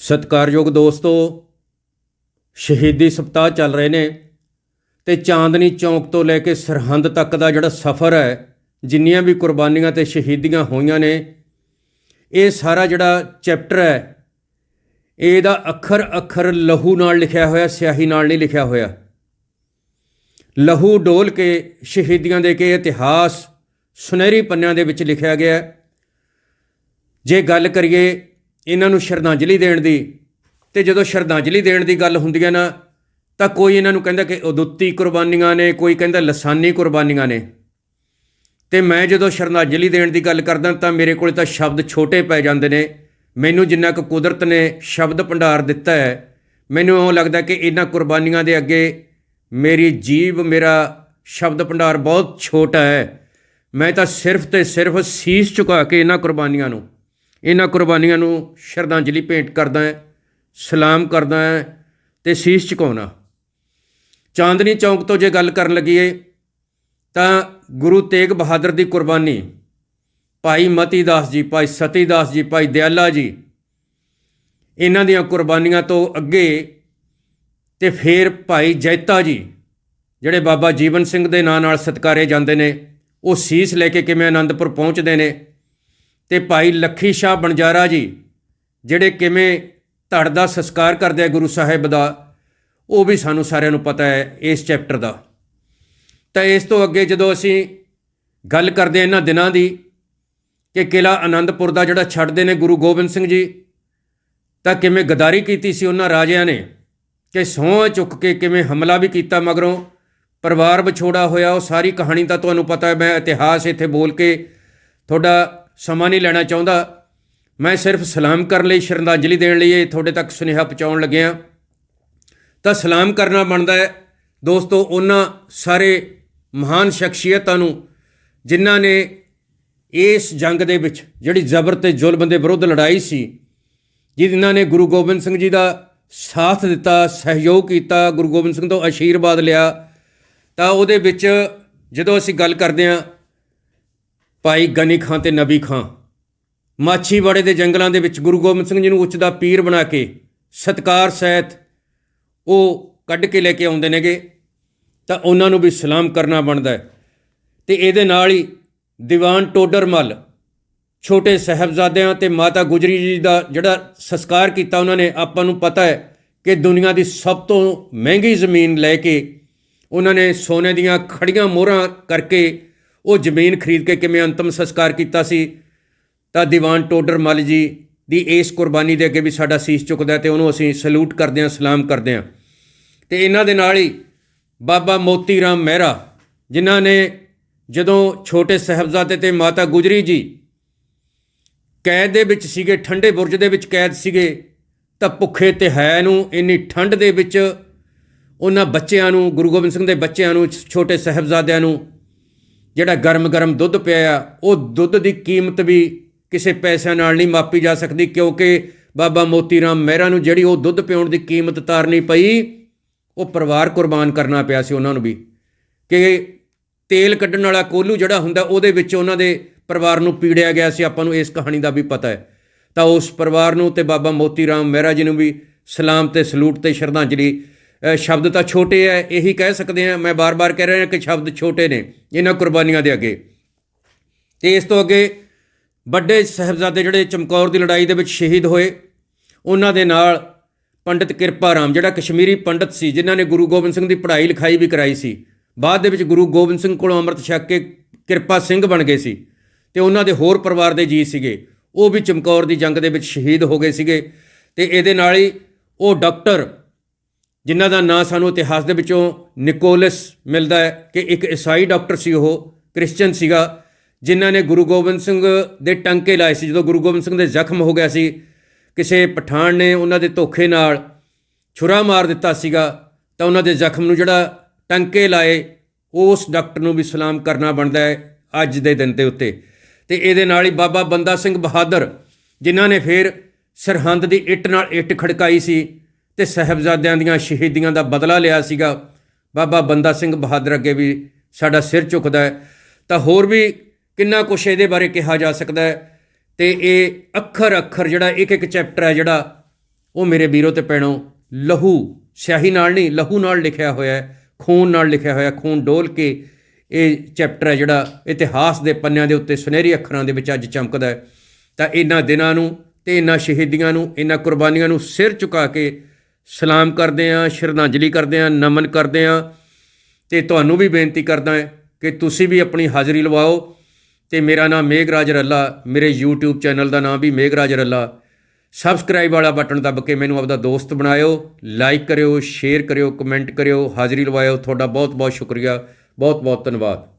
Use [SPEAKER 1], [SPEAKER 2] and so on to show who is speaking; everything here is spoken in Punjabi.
[SPEAKER 1] ਸਤਿਕਾਰਯੋਗ ਦੋਸਤੋ, ਸ਼ਹੀਦੀ ਸਪਤਾਹ ਚੱਲ ਰਹੇ ਨੇ ਤੇ ਚਾਂਦਨੀ ਚੌਂਕ ਤੋਂ ਲੈ ਕੇ ਸਰਹੰਦ ਤੱਕ ਦਾ ਜਿਹੜਾ ਸਫ਼ਰ ਹੈ, ਜਿੰਨੀਆਂ ਵੀ ਕੁਰਬਾਨੀਆਂ ਤੇ ਸ਼ਹੀਦੀਆਂ ਹੋਈਆਂ ਨੇ, ਇਹ ਸਾਰਾ ਜਿਹੜਾ ਚੈਪਟਰ ਹੈ, ਇਹਦਾ ਅੱਖਰ ਅੱਖਰ ਲਹੂ ਨਾਲ ਲਿਖਿਆ ਹੋਇਆ, ਸਿਆਹੀ ਨਾਲ ਨਹੀਂ ਲਿਖਿਆ ਹੋਇਆ। ਲਹੂ ਡੋਲ ਕੇ ਸ਼ਹੀਦੀਆਂ ਦੇ ਕੇ ਇਤਿਹਾਸ ਸੁਨਹਿਰੀ ਪੰਨਿਆਂ ਦੇ ਵਿੱਚ ਲਿਖਿਆ ਗਿਆ ਜੇ ਗੱਲ ਕਰੀਏ ਇਹਨਾਂ ਨੂੰ ਸ਼ਰਧਾਂਜਲੀ ਦੇਣ ਦੀ। ਤੇ ਜਦੋਂ ਸ਼ਰਧਾਂਜਲੀ ਦੇਣ ਦੀ ਗੱਲ ਹੁੰਦੀ ਹੈ ਨਾ, ਤਾਂ ਕੋਈ ਇਹਨਾਂ ਨੂੰ ਕਹਿੰਦਾ ਕਿ ਉਦੁੱਤੀ ਕੁਰਬਾਨੀਆਂ ਨੇ, ਕੋਈ ਕਹਿੰਦਾ ਲਸਾਨੀ ਕੁਰਬਾਨੀਆਂ ਨੇ। ਤੇ ਮੈਂ ਜਦੋਂ ਸ਼ਰਧਾਂਜਲੀ ਦੇਣ ਦੀ ਗੱਲ ਕਰਦਾ, ਤਾਂ ਮੇਰੇ ਕੋਲ ਤਾਂ ਸ਼ਬਦ ਛੋਟੇ ਪੈ ਜਾਂਦੇ ਨੇ। ਮੈਨੂੰ ਜਿੰਨਾ ਕੁ ਕੁਦਰਤ ਨੇ ਸ਼ਬਦ ਭੰਡਾਰ ਦਿੱਤਾ ਹੈ, ਮੈਨੂੰ ਉਹ ਲੱਗਦਾ ਕਿ ਇਹਨਾਂ ਕੁਰਬਾਨੀਆਂ ਦੇ ਅੱਗੇ ਮੇਰੀ ਜੀਬ ਮੇਰਾ ਸ਼ਬਦ ਭੰਡਾਰ ਬਹੁਤ ਛੋਟਾ ਹੈ। ਮੈਂ ਤਾਂ ਸਿਰਫ ਤੇ ਸਿਰਫ ਸੀਸ ਝੁਕਾ ਕੇ ਇਹਨਾਂ ਕੁਰਬਾਨੀਆਂ ਨੂੰ ਇਹਨਾਂ ਕੁਰਬਾਨੀਆਂ ਨੂੰ ਸ਼ਰਧਾਂਜਲੀ ਭੇਂਟ ਕਰਦਾ ਹਾਂ, ਸਲਾਮ ਕਰਦਾ ਹਾਂ ਤੇ ਸੀਸ ਝੁਕਾਉਣਾ ਚਾਂਦਨੀ ਚੌਂਕ ਤੋਂ ਜੇ ਗੱਲ ਕਰਨ ਲੱਗੀਏ, ਤਾਂ ਗੁਰੂ ਤੇਗ ਬਹਾਦਰ ਦੀ ਕੁਰਬਾਨੀ, ਭਾਈ ਮਤੀ ਦਾਸ ਜੀ, ਭਾਈ ਸਤੀ ਦਾਸ ਜੀ, ਭਾਈ ਦਿਆਲਾ ਜੀ, ਇਹਨਾਂ ਦੀਆਂ ਕੁਰਬਾਨੀਆਂ ਤੋਂ ਅੱਗੇ ਤੇ ਫਿਰ ਭਾਈ ਜੈਤਾ ਜੀ, ਜਿਹੜੇ ਬਾਬਾ ਜੀਵਨ ਸਿੰਘ ਦੇ ਨਾਂ ਨਾਲ ਸਤਕਾਰੇ ਜਾਂਦੇ ਨੇ, ਉਹ ਸੀਸ ਲੈ ਕੇ ਕਿਵੇਂ ਆਨੰਦਪੁਰ ਪਹੁੰਚਦੇ ਨੇ ਤੇ ਭਾਈ ਲੱਖੀ ਸ਼ਾਹ ਬਣਜਾਰਾ ਜੀ, ਜਿਹੜੇ ਕਿਵੇਂ ਧੜ ਦਾ ਸੰਸਕਾਰ ਕਰਦੇ ਆ ਗੁਰੂ ਸਾਹਿਬ ਦਾ, ਉਹ ਵੀ ਸਾਨੂੰ ਸਾਰਿਆਂ ਨੂੰ ਪਤਾ ਹੈ ਇਸ ਚੈਪਟਰ ਦਾ। ਤਾਂ ਇਸ ਤੋਂ ਅੱਗੇ ਜਦੋਂ ਅਸੀਂ ਗੱਲ ਕਰਦੇ ਹਾਂ ਇਹਨਾਂ ਦਿਨਾਂ ਦੀ, ਕਿ ਕਿਲਾ ਆਨੰਦਪੁਰ ਦਾ ਜਿਹੜਾ ਛੱਡਦੇ ਨੇ ਗੁਰੂ ਗੋਬਿੰਦ ਸਿੰਘ ਜੀ, ਤਾਂ ਕਿਵੇਂ ਗਦਾਰੀ ਕੀਤੀ ਸੀ ਉਹਨਾਂ ਰਾਜਿਆਂ ਨੇ, ਕਿ ਸਹੁੰ ਚੁੱਕ ਕੇ ਕਿਵੇਂ ਹਮਲਾ ਵੀ ਕੀਤਾ ਮਗਰੋਂ, ਪਰਿਵਾਰ ਵਿਛੋੜਾ ਹੋਇਆ, ਉਹ ਸਾਰੀ ਕਹਾਣੀ ਤਾਂ ਤੁਹਾਨੂੰ ਪਤਾ ਹੈ, ਮੈਂ ਇਤਿਹਾਸ ਇੱਥੇ ਬੋਲ ਕੇ ਤੁਹਾਡਾ ਸਮਾਂ ਨਹੀਂ ਲੈਣਾ ਚਾਹੁੰਦਾ। ਮੈਂ ਸਿਰਫ ਸਲਾਮ ਕਰਨ ਲਈ ਸ਼ਰਧਾਂਜਲੀ ਦੇਣ ਲਈ ਇਹ ਤੁਹਾਡੇ ਤੱਕ ਸੁਨੇਹਾ ਪਹੁੰਚਾਉਣ ਲੱਗਿਆ ਤਾਂ ਸਲਾਮ ਕਰਨਾ ਬਣਦਾ ਹੈ। ਦੋਸਤੋ, ਉਹਨਾਂ ਸਾਰੇ ਮਹਾਨ ਸ਼ਖਸੀਅਤਾਂ ਨੂੰ ਜਿਨ੍ਹਾਂ ਨੇ ਇਸ ਜੰਗ ਦੇ ਵਿੱਚ ਜਿਹੜੀ ਜ਼ਬਰ ਤੇ ਜ਼ੁਲਮ ਦੇ ਵਿਰੁੱਧ ਲੜਾਈ ਸੀ, ਜਿਨ੍ਹਾਂ ਨੇ ਗੁਰੂ ਗੋਬਿੰਦ ਸਿੰਘ ਜੀ ਦਾ ਸਾਥ ਦਿੱਤਾ, ਸਹਿਯੋਗ ਕੀਤਾ, ਗੁਰੂ ਗੋਬਿੰਦ ਸਿੰਘ ਤੋਂ ਆਸ਼ੀਰਵਾਦ ਲਿਆ, ਤਾਂ ਉਹਦੇ ਵਿੱਚ ਜਦੋਂ ਅਸੀਂ ਗੱਲ ਕਰਦੇ ਹਾਂ ਭਾਈ ਗਨੀ ਖਾਂ ਤੇ ਨਬੀ ਖਾਂ। ਮਾਛੀਵਾੜੇ ਦੇ ਜੰਗਲਾਂ ਦੇ ਵਿੱਚ ਗੁਰੂ ਗੋਬਿੰਦ ਸਿੰਘ ਜੀ ਨੂੰ ਉੱਚ ਦਾ ਪੀਰ ਬਣਾ ਕੇ ਸਤਕਾਰ ਸਹਿਤ ਉਹ ਕੱਢ ਕੇ ਲੈ ਕੇ ਆਉਂਦੇ ਨੇਗੇ। ਤਾਂ ਉਹਨਾਂ ਨੂੰ ਵੀ ਸਲਾਮ ਕਰਨਾ ਬਣਦਾ ਹੈ। ਤੇ ਇਹਦੇ ਨਾਲ ਹੀ ਦੀਵਾਨ ਟੋਡਰਮਲ ਛੋਟੇ ਸਹਿਬਜ਼ਾਦਿਆਂ ਤੇ ਮਾਤਾ ਗੁਜਰੀ ਜੀ ਦਾ ਜਿਹੜਾ ਸੰਸਕਾਰ ਕੀਤਾ ਉਹਨਾਂ ਨੇ, ਆਪਾਂ ਨੂੰ ਪਤਾ ਹੈ ਕਿ ਦੁਨੀਆ ਦੀ ਸਭ ਤੋਂ ਮਹਿੰਗੀ ਜ਼ਮੀਨ ਲੈ ਕੇ ਉਹਨਾਂ ਨੇ ਸੋਨੇ ਦੀਆਂ ਖੜੀਆਂ ਮੋਹਰਾਂ ਕਰਕੇ ਉਹ ਜ਼ਮੀਨ ਖਰੀਦ ਕੇ ਕਿਵੇਂ ਅੰਤਮ ਸੰਸਕਾਰ ਕੀਤਾ ਸੀ? ਤਾਂ ਦੀਵਾਨ ਟੋਡਰ ਮੱਲ ਜੀ ਦੀ ਇਸ ਕੁਰਬਾਨੀ ਦੇ ਅੱਗੇ ਵੀ ਸਾਡਾ ਸੀਸ ਝੁਕਦਾ ਹੈ ਤੇ ਉਹਨੂੰ ਅਸੀਂ ਸਲੂਟ ਕਰਦੇ ਹਾਂ, ਸਲਾਮ ਕਰਦੇ ਹਾਂ। ਤੇ ਇਹਨਾਂ ਦੇ ਨਾਲ ਹੀ ਬਾਬਾ ਮੋਤੀ ਰਾਮ ਮਹਿਰਾ, ਜਿਨ੍ਹਾਂ ਨੇ ਜਦੋਂ ਛੋਟੇ ਸਹਿਬਜ਼ਾਦੇ ਤੇ ਮਾਤਾ ਗੁਜਰੀ ਜੀ ਕੈਦ ਦੇ ਵਿੱਚ ਸੀਗੇ, ਠੰਡੇ ਬੁਰਜ ਦੇ ਵਿੱਚ ਕੈਦ ਸੀਗੇ, ਤਾਂ ਭੁੱਖੇ ਤੇ ਹੈ ਨੂੰ ਇੰਨੀ ਠੰਡ ਦੇ ਵਿੱਚ ਉਹਨਾਂ ਬੱਚਿਆਂ ਨੂੰ, ਗੁਰੂ ਗੋਬਿੰਦ ਸਿੰਘ ਦੇ ਬੱਚਿਆਂ ਨੂੰ, ਛੋਟੇ ਸਹਿਬਜ਼ਾਦਿਆਂ ਨੂੰ ਜਿਹੜਾ ਗਰਮ-ਗਰਮ ਦੁੱਧ ਪਿਆ ਆ, ਉਹ ਦੁੱਧ ਦੀ ਕੀਮਤ ਵੀ ਕਿਸੇ ਪੈਸਿਆਂ ਨਾਲ ਨਹੀਂ ਮਾਪੀ ਜਾ ਸਕਦੀ, ਕਿਉਂਕਿ ਬਾਬਾ ਮੋਤੀ ਰਾਮ ਮਹਿਰਾ ਨੂੰ ਜਿਹੜੀ ਉਹ ਦੁੱਧ ਪਿਉਣ ਦੀ ਕੀਮਤ ਤਾਰਨੀ ਪਈ, ਉਹ ਪਰਿਵਾਰ ਕੁਰਬਾਨ ਕਰਨਾ ਪਿਆ ਸੀ ਉਹਨਾਂ ਨੂੰ ਵੀ। ਕਿ ਤੇਲ ਕੱਢਣ ਵਾਲਾ ਕੋਲੂ ਜਿਹੜਾ ਹੁੰਦਾ, ਉਹਦੇ ਵਿੱਚ ਉਹਨਾਂ ਦੇ ਪਰਿਵਾਰ ਨੂੰ ਪੀੜਿਆ ਗਿਆ ਸੀ, ਆਪਾਂ ਨੂੰ ਇਸ ਕਹਾਣੀ ਦਾ ਵੀ ਪਤਾ ਹੈ। ਤਾਂ ਉਸ ਪਰਿਵਾਰ ਨੂੰ ਤੇ ਬਾਬਾ ਮੋਤੀ ਰਾਮ ਮਹਿਰਾ ਜੀ ਨੂੰ ਵੀ ਸਲਾਮ ਤੇ ਸਲੂਟ ਤੇ ਸ਼ਰਧਾਂਜਲੀ ਸ਼ਬਦ ਤਾਂ ਛੋਟੇ ਐ, ਇਹੀ ਕਹਿ ਸਕਦੇ ਆ। ਮੈਂ ਬਾਰ-ਬਾਰ ਕਹਿ ਰਿਹਾ ਕਿ ਸ਼ਬਦ ਛੋਟੇ ਨੇ, ਇਹਨਾਂ ਕੁਰਬਾਨੀਆਂ ਦੇ ਅੱਗੇ। ਤੇ ਇਸ ਤੋਂ ਅੱਗੇ ਵੱਡੇ ਸਹਿਬਜ਼ਾਦੇ ਜਿਹੜੇ ਚਮਕੌਰ ਦੀ ਲੜਾਈ ਦੇ ਵਿੱਚ ਸ਼ਹੀਦ ਹੋਏ, ਉਹਨਾਂ ਦੇ ਨਾਲ ਪੰਡਿਤ ਕਿਰਪਾ ਰਾਮ, ਜਿਹੜਾ ਕਸ਼ਮੀਰੀ ਪੰਡਿਤ ਸੀ, ਜਿਨ੍ਹਾਂ ਨੇ ਗੁਰੂ ਗੋਬਿੰਦ ਸਿੰਘ ਦੀ ਪੜ੍ਹਾਈ ਲਿਖਾਈ ਵੀ ਕਰਾਈ ਸੀ। ਬਾਅਦ ਦੇ ਵਿੱਚ ਗੁਰੂ ਗੋਬਿੰਦ ਸਿੰਘ ਕੋਲੋਂ ਅੰਮ੍ਰਿਤ ਛਕ ਕੇ ਕਿਰਪਾ ਸਿੰਘ ਬਣ ਗਏ ਸੀ ਤੇ ਉਹਨਾਂ ਦੇ ਹੋਰ ਪਰਿਵਾਰ ਦੇ ਜੀ ਸੀਗੇ। ਉਹ ਵੀ ਚਮਕੌਰ ਦੀ ਜੰਗ ਦੇ ਵਿੱਚ ਸ਼ਹੀਦ ਹੋ ਗਏ ਸੀਗੇ ਤੇ ਇਹਦੇ ਨਾਲ ਹੀ ਉਹ ਡਾਕਟਰ ਜਿਨ੍ਹਾਂ ਦਾ ਨਾਂ ਸਾਨੂੰ ਇਤਿਹਾਸ ਦੇ ਵਿੱਚੋਂ ਨਿਕੋਲਸ ਮਿਲਦਾ ਹੈ ਕਿ ਇੱਕ ਈਸਾਈ ਡਾਕਟਰ ਸੀ ਉਹ ਕ੍ਰਿਸਚੀਅਨ ਸੀਗਾ, ਜਿਨ੍ਹਾਂ ਨੇ ਗੁਰੂ ਗੋਬਿੰਦ ਸਿੰਘ ਦੇ ਟੰਕੇ ਲਾਏ ਸੀ। ਜਦੋਂ ਗੁਰੂ ਗੋਬਿੰਦ ਸਿੰਘ ਦੇ ਜ਼ਖਮ ਹੋ ਗਿਆ ਸੀ, ਕਿਸੇ ਪਠਾਨ ਨੇ ਉਹਨਾਂ ਦੇ ਧੋਖੇ ਨਾਲ ਛੁਰਾ ਮਾਰ ਦਿੱਤਾ ਸੀਗਾ, ਤਾਂ ਉਹਨਾਂ ਦੇ ਜ਼ਖਮ ਨੂੰ ਜਿਹੜਾ ਟੰਕੇ ਲਾਏ, ਉਸ ਡਾਕਟਰ ਨੂੰ ਵੀ ਸਲਾਮ ਕਰਨਾ ਬਣਦਾ ਹੈ ਅੱਜ ਦੇ ਦਿਨ ਦੇ ਉੱਤੇ। ਤੇ ਇਹਦੇ ਨਾਲ ਹੀ ਬਾਬਾ ਬੰਦਾ ਸਿੰਘ ਬਹਾਦਰ, ਜਿਨ੍ਹਾਂ ਨੇ ਫਿਰ ਸਰਹੰਦ ਦੀ ਇੱਟ ਨਾਲ ਇੱਟ ਖੜਕਾਈ ਸੀ ਤੇ ਸਹਿਬਜ਼ਾਦਿਆਂ ਦੀਆਂ ਸ਼ਹੀਦੀਆਂ ਦਾ ਬਦਲਾ ਲਿਆ ਸੀਗਾ। ਬਾਬਾ ਬੰਦਾ ਸਿੰਘ ਬਹਾਦਰ ਅੱਗੇ ਵੀ ਸਾਡਾ ਸਿਰ ਝੁਕਦਾ ਹੈ। ਤਾਂ ਹੋਰ ਵੀ ਕਿੰਨਾ ਕੁਛ ਇਹਦੇ ਬਾਰੇ ਕਿਹਾ ਜਾ ਸਕਦਾ ਹੈ ਤੇ ਇਹ ਅੱਖਰ ਅੱਖਰ ਜਿਹੜਾ ਇੱਕ ਇੱਕ ਚੈਪਟਰ ਹੈ ਜਿਹੜਾ ਉਹ ਮੇਰੇ ਵੀਰੋ ਤੇ ਪੈਣੋ ਲਹੂ, ਸਿਆਹੀ ਨਾਲ ਨਹੀਂ, ਲਹੂ ਨਾਲ ਲਿਖਿਆ ਹੋਇਆ ਹੈ, ਖੂਨ ਨਾਲ ਲਿਖਿਆ ਹੋਇਆ, ਖੂਨ ਡੋਲ ਕੇ ਇਹ ਚੈਪਟਰ ਹੈ ਜਿਹੜਾ ਇਤਿਹਾਸ ਦੇ ਪੰਨਿਆਂ ਦੇ ਉੱਤੇ ਸੁਨਹਿਰੀ ਅੱਖਰਾਂ ਦੇ ਵਿੱਚ ਅੱਜ ਚਮਕਦਾ ਹੈ। ਤਾਂ ਇਹਨਾਂ ਦਿਨਾਂ ਨੂੰ ਤੇ ਇਹਨਾਂ ਸ਼ਹੀਦੀਆਂ ਨੂੰ, ਇਹਨਾਂ ਕੁਰਬਾਨੀਆਂ ਨੂੰ ਸਿਰ ਝੁਕਾ ਕੇ ਸਲਾਮ ਕਰਦੇ ਆਂ ਸ਼ਰਧਾਂਜਲੀ ਕਰਦੇ ਆਂ ਨਮਨ ਕਰਦੇ ਆਂ ਤੇ ਤੁਹਾਨੂੰ ਵੀ ਬੇਨਤੀ ਕਰਦਾ ਹਾਂ ਕਿ ਤੁਸੀਂ ਵੀ ਆਪਣੀ ਹਾਜ਼ਰੀ ਲਵਾਓ ਤੇ ਮੇਰਾ ਨਾਮ ਮੇਘਰਾਜ ਰੱਲਾ, ਮੇਰੇ YouTube ਚੈਨਲ ਦਾ ਨਾਮ ਵੀ ਮੇਘਰਾਜ ਰੱਲਾ। ਸਬਸਕ੍ਰਾਈਬ ਵਾਲਾ ਬਟਨ ਦਬ ਕੇ ਮੈਨੂੰ ਆਪਦਾ ਦੋਸਤ ਬਣਾਇਓ ਲਾਈਕ ਕਰਿਓ ਸ਼ੇਅਰ ਕਰਿਓ ਕਮੈਂਟ ਕਰਿਓ, ਹਾਜ਼ਰੀ ਲਵਾਇਓ। ਤੁਹਾਡਾ ਬਹੁਤ ਬਹੁਤ ਸ਼ੁਕਰੀਆ ਬਹੁਤ ਬਹੁਤ ਧੰਨਵਾਦ।